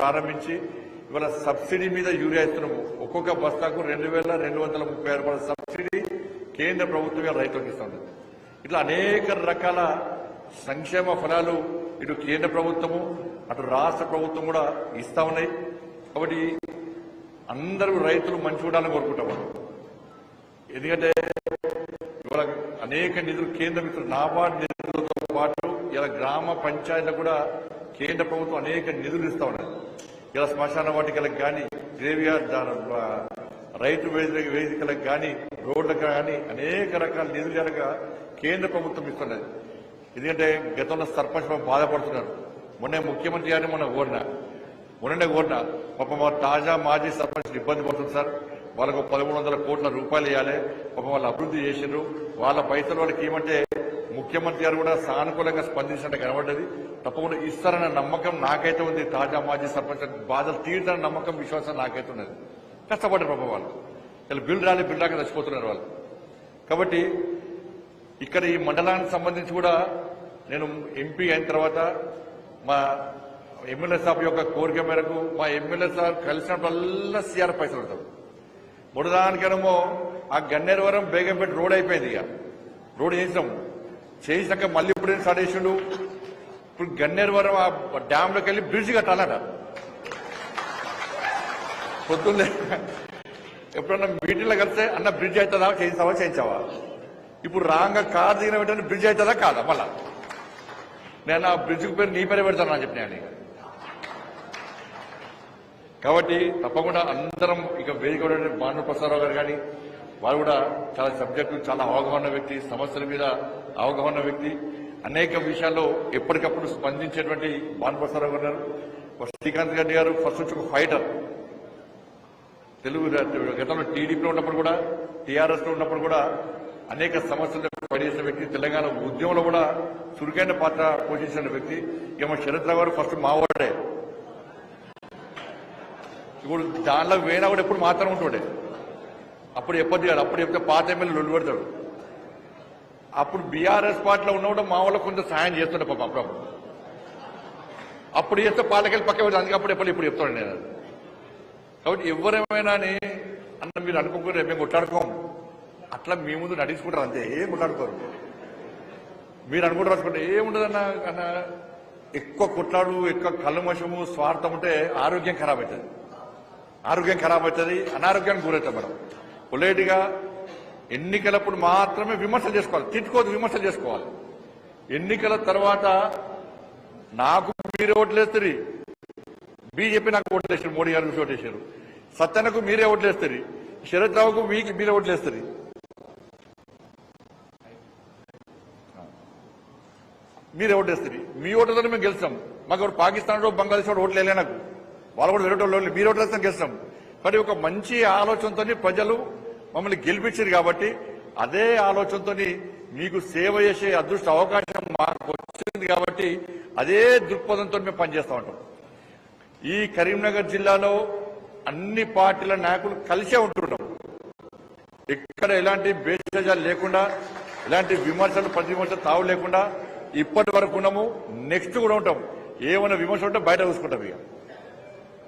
ప్రారంభించి ఇవాళ సబ్సిడీ మీద యూరియా ఇస్తున్నాము. ఒక్కొక్క బస్తాకు రెండు వేల రెండు వందల ముప్పై రూపాయల సబ్సిడీ కేంద్ర ప్రభుత్వం ఇవాళ రైతులకు ఇస్తుంది ఇట్లా అనేక రకాల సంక్షేమ ఫలాలు ఇటు కేంద్ర ప్రభుత్వము అటు రాష్ట్ర ప్రభుత్వం కూడా ఇస్తా ఉన్నాయి. కాబట్టి అందరూ రైతులు మంచి ఉండాలని కోరుకుంటాం ఎందుకంటే ఇవాళ అనేక నిధులు కేంద్ర మిత్రులు నాబార్డ్ నిధులతో పాటు ఇలా గ్రామ పంచాయతీలకు కూడా కేంద్ర ప్రభుత్వం అనేక నిధులు ఇస్తా ఉన్నది. ఇలా శ్మశాన వాటికలకు కానీ గ్రేవియార్డ్ రైతు వేదిక వేదికలకు కానీ రోడ్లకు కానీ అనేక రకాల నిధులు కేంద్ర ప్రభుత్వం ఇస్తున్నది. ఎందుకంటే గతంలో సర్పంచ్ బాధపడుతున్నారు. మొన్న ముఖ్యమంత్రి గారిని మొన్న కోరిన మొన్ననే కోరిన పాపం మా తాజా మాజీ సర్పంచ్ ఇబ్బంది పడుతుంది సార్. వాళ్ళకు పదమూడు వందల కోట్ల రూపాయలు ఇవ్వాలి. పాపం వాళ్ళు అభివృద్ధి చేసిండ్రు. వాళ్ళ పైసలు వాళ్ళకి ఏమంటే ముఖ్యమంత్రి గారు కూడా సానుకూలంగా స్పందించినట్టు కనబడ్డది. తప్పకుండా ఇస్తారన్న నమ్మకం నాకైతే ఉంది. తాజా మాజీ సర్పంచ్ బాధలు తీరుతారన్న నమ్మకం విశ్వాసం నాకైతే ఉన్నది. కష్టపడ్డారు పాపం వాళ్ళు. బిల్ రాలి బిల్ రాక చచ్చిపోతున్నారు వాళ్ళు. కాబట్టి ఇక్కడ ఈ మండలానికి సంబంధించి కూడా నేను ఎంపీ అయిన తర్వాత మా ఎమ్మెల్యే సాబ్ యొక్క కోరిక మేరకు మా ఎమ్మెల్యే సార్ కలిసినప్పుడల్లా సిఆర్ పైసలు ఉంటారు బుడదానికేమో ఆ గన్నేరవరం బేగంపేట రోడ్ అయిపోయింది ఇక. రోడ్ చేసినాము చేసినాక మళ్ళీ ఇప్పుడు స్టార్ట్ చేసిండు. ఇప్పుడు గన్నేరువరం ఆ డ్యాంలోకి వెళ్ళి బ్రిడ్జ్ కట్టాలట. పొద్దున్నే ఎప్పుడన్నా మీటింగ్లో కలిస్తే అన్న బ్రిడ్జ్ అవుతుందా? చేయించావా చేయించావా? ఇప్పుడు రాంగా కార్ దిగిన వెంటనే బ్రిడ్జ్ అవుతుందా? కాదా? మళ్ళా. నేను ఆ బ్రిడ్జ్కి పేరు నీ పేరే పెడతాను అని చెప్పిన కాబట్టి తప్పకుండా అందరం ఇక వేదిక బాను ప్రసాదరావు గారు కానీ వారు కూడా చాలా సబ్జెక్టు చాలా అవగాహన వ్యక్తి సమస్యల మీద అవగాహన వ్యక్తి. అనేక విషయాల్లో ఎప్పటికప్పుడు స్పందించేటువంటి భానుప్రసాదరావు గారు శ్రీకాంత్ రెడ్డి గారు ఫస్ట్ నుంచి ఒక ఫైటర్. తెలుగు గతంలో టీడీపీలో ఉన్నప్పుడు కూడా టీఆర్ఎస్లో ఉన్నప్పుడు కూడా అనేక సమస్యలు పనిచేసిన వ్యక్తి. తెలంగాణ ఉద్యమంలో కూడా చురుకైన పాత్ర పోషించిన వ్యక్తి. ఏమో శరత్ రావు గారు ఫస్ట్ మావాడే ఇప్పుడు దానిలో వేనా కూడా ఎప్పుడు మాత్రం ఉంటుండే. అప్పుడు ఎప్పటి కాదు అప్పుడు చెప్తే పాత ఎమ్మెల్యే లొల్లు పెడతాడు అప్పుడు బీఆర్ఎస్ పార్టీలో ఉన్నప్పుడు మా వాళ్ళకు కొంచెం సాయం చేస్తుండే పాప అప్పుడప్పుడు. అప్పుడు చేస్తే పాలకెళ్ళి పక్క వెళ్ళి అందుకే అప్పుడు ఎప్పుడు ఇప్పుడు చెప్తాడు నేను. కాబట్టి ఎవరేమైనా అని అన్న మీరు అనుకోకుండా మేము కొట్లాడుకోం. అట్లా మీ ముందు నటించుకుంటారు అంతే ఏం కొట్లాడుకోరు. మీరు అనుకుంటారు అనుకుంటే ఏముండదన్న అన్న? ఎక్కువ కొట్లాడు ఎక్కువ కల్మషము స్వార్థం ఉంటే ఆరోగ్యం ఖరాబ్ అవుతుంది. ఆరోగ్యం ఖరాబ్ అవుతుంది అనారోగ్యానికి గురవుతాం మనం పొలేటిగా ఎన్నికలప్పుడు మాత్రమే విమర్శలు చేసుకోవాలి. తిట్టుకోదు విమర్శలు చేసుకోవాలి. ఎన్నికల తర్వాత నాకు మీరే ఓట్లేస్తుంది బీజేపీ నాకు ఓట్లేసారు మోడీ గారికి చూసి ఓటేశారు సత్యనకు మీరే ఓట్లేస్తారు. శరత్ రావుకు మీకు మీరే ఓట్లేస్తారు. మీరే ఓటేస్తారు మీ ఓట్లతో మేము గెలిచాం మాకు ఎవరు పాకిస్తాన్ బంగ్లాదేశ్ వాడు ఓట్లేలే నాకు. వాళ్ళు కూడా వేరే వాళ్ళు మీరు ఓట్లేస్తాం గెలిచాం కానీ ఒక మంచి ఆలోచనతో ప్రజలు మమ్మల్ని గెలిపించారు కాబట్టి అదే ఆలోచనతో మీకు సేవ చేసే అదృష్ట అవకాశం మాకు వచ్చింది కాబట్టి అదే దృక్పథంతో మేము పనిచేస్తా ఉంటాం. ఈ కరీంనగర్ జిల్లాలో అన్ని పార్టీల నాయకులు కలిసే ఉంటున్నాం. ఎక్కడ ఎలాంటి భేషజాలు లేకుండా ఎలాంటి విమర్శలు ప్రతిమర్శలు తావు లేకుండా ఇప్పటి వరకు ఉన్నాము నెక్స్ట్ కూడా ఉంటాం. ఏమైనా విమర్శ ఉంటే బయట చూసుకుంటాం ఇక.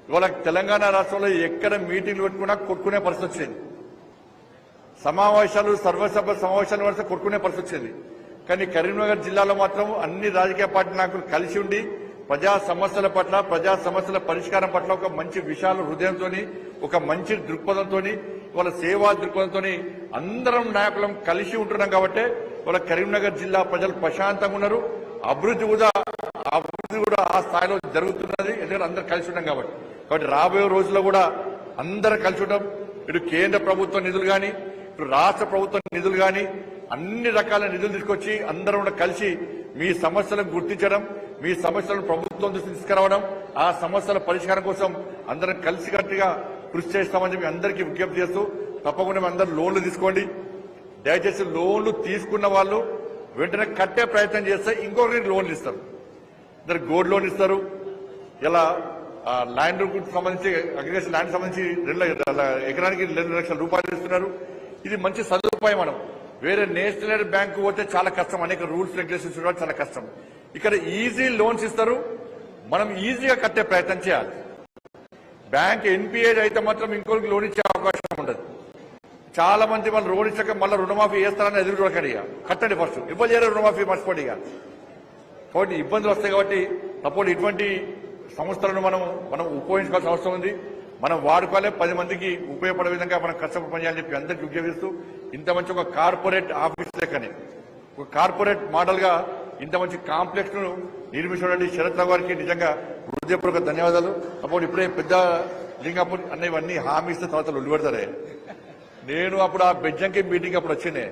ఇవాళ తెలంగాణ రాష్ట్రంలో ఎక్కడ మీటింగ్లు పెట్టుకున్నా కొట్టుకునే పరిస్థితి వచ్చింది. సమావేశాలు సర్వసభ సమావేశాలు వస్తే కొట్టుకునే పరిస్థితి వచ్చింది. కానీ కరీంనగర్ జిల్లాలో మాత్రం అన్ని రాజకీయ పార్టీ నాయకులు కలిసి ఉండి ప్రజా సమస్యల పట్ల ప్రజా సమస్యల పరిష్కారం పట్ల ఒక మంచి విశాల హృదయంతో ఒక మంచి దృక్పథంతో వాళ్ళ సేవా దృక్పథంతో అందరం నాయకులం కలిసి ఉంటున్నాం కాబట్టి వాళ్ళ కరీంనగర్ జిల్లా ప్రజలు ప్రశాంతంగా ఉన్నారు. అభివృద్ధి కూడా అభివృద్ధి కూడా ఆ స్థాయిలో జరుగుతున్నది. ఎందుకంటే అందరు కలిసి ఉన్నాం కాబట్టి. కాబట్టి రాబోయే రోజుల్లో కూడా అందరు కలిసి ఉంటాం ఇటు కేంద్ర ప్రభుత్వ నిధులు కానీ రాష్ట్ర ప్రభుత్వం నిధులు కానీ అన్ని రకాల నిధులు తీసుకొచ్చి అందరం కలిసి మీ సమస్యలను గుర్తించడం మీ సమస్యలను ప్రభుత్వం దృష్టి తీసుకురావడం ఆ సమస్యల పరిష్కారం కోసం అందరం కలిసికట్టుగా కృషి చేస్తామని చెప్పి అందరికీ విజ్ఞప్తి చేస్తూ తప్పకుండా అందరూ లోన్లు తీసుకోండి. దయచేసి లోన్లు తీసుకున్న వాళ్ళు వెంటనే కట్టే ప్రయత్నం చేస్తే ఇంకొకరికి లోన్లు ఇస్తారు. ఇద్దరు గోల్డ్ లోన్ ఇస్తారు. ఇలా ఆ, ల్యాండ్ సంబంధించి అగ్రికల్చర్ ల్యాండ్ సంబంధించి రెండు ఎకరానికి రెండు లక్షల రూపాయలు ఇస్తున్నారు. ఇది మంచి సదుపాయం మనం వేరే నేషనల్ బ్యాంకు పోతే చాలా కష్టం. అనేక రూల్స్ రెగ్యులేషన్స్ కూడా చాలా కష్టం. ఇక్కడ ఈజీ లోన్స్ ఇస్తారు. మనం ఈజీగా కట్టే ప్రయత్నం చేయాలి. బ్యాంక్ ఎన్పిఏ అయితే మాత్రం ఇంకోరికి లోన్ ఇచ్చే అవకాశం ఉండదు. చాలా మంది వాళ్ళు లోన్ ఇచ్చాక మళ్ళీ రుణమాఫీ చేస్తారని ఎదురు చూడకండి ఇక. కట్టండి ఫస్ట్ ఇవ్వలేరు రుణమాఫీ మర్చిపోండి ఇక. కాబట్టి ఇబ్బందులు వస్తాయి కాబట్టి సపోర్ట్ ఇటువంటి సంస్థలను మనం మనం ఉపయోగించుకోవాల్సిన అవసరం ఉంది. మనం వాడుకోవాలి పది మందికి ఉపయోగపడే విధంగా మనం కష్టపడి పనిచేయాలని చెప్పి అందరికీ విజ్ఞప్తిస్తూ ఇంత మంచి ఒక కార్పొరేట్ ఆఫీస్ లెక్కనే ఒక కార్పొరేట్ మోడల్గా ఇంత మంచి కాంప్లెక్స్ను నిర్మించినటువంటి శరత్ రావు గారికి నిజంగా హృదయపూర్వక ధన్యవాదాలు. అప్పుడు ఇప్పుడే పెద్ద లింగాపూర్ అన్న ఇవన్నీ హామీ ఇస్తే తర్వాత ఉల్లిపెడతారే నేను అప్పుడు ఆ బెజ్జంకి మీటింగ్ అప్పుడు వచ్చినే.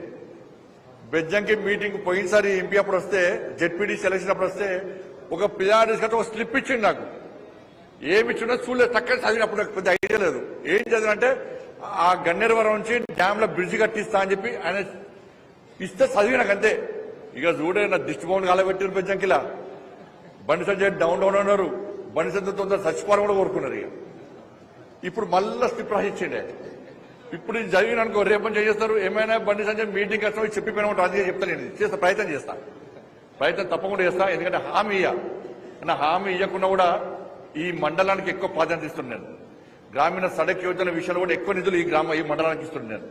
బెజ్జంకి మీటింగ్ పోయినసారి ఎంపీ అప్పుడు వస్తే జెడ్పీడీ సెలక్షన్ అప్పుడు వస్తే ఒక పిల్లాడి ఒక స్లిప్ ఇచ్చింది నాకు. ఏమి ఇచ్చిండో చూడలేదు చక్కగా చదివినప్పుడు నాకు పెద్ద ఐడియా లేదు. ఏం చదివినంటే ఆ గన్నేరవరం నుంచి డ్యామ్లో బ్రిడ్జ్ కట్టిస్తా అని చెప్పి ఆయన ఇస్తే చదివినాక అంతే. ఇక చూడే నా దిష్టి bound కాలబెట్టిన బెజ్జంకిలా Bandi Sanjay down down అన్నారు. బండి సంజయ్ తొందర చచ్చిపోవడం కూడా కోరుకున్నారు ఇక. ఇప్పుడు మళ్ళా స్లిప్ రాసిచ్చిండే. ఇప్పుడు ఇది చదివిన అనుకో రేపని చేస్తారు? ఏమైనా బండి సంజయ్ మీటింగ్ కష్టం చెప్పిపోయినా ఉంటా అది చెప్తా నేను. చేస్తా ప్రయత్నం చేస్తా. ప్రయత్నం తప్పకుండా చేస్తా ఎందుకంటే హామీ ఇయ్య. నా హామీ ఇవ్వకుండా కూడా ఈ మండలానికి ఎక్కువ ప్రాధాన్యత ఇస్తున్నాను గ్రామీణ సడక్ యోజన విషయంలో కూడా ఎక్కువ నిధులు ఈ గ్రామ ఈ మండలానికి ఇస్తున్నాను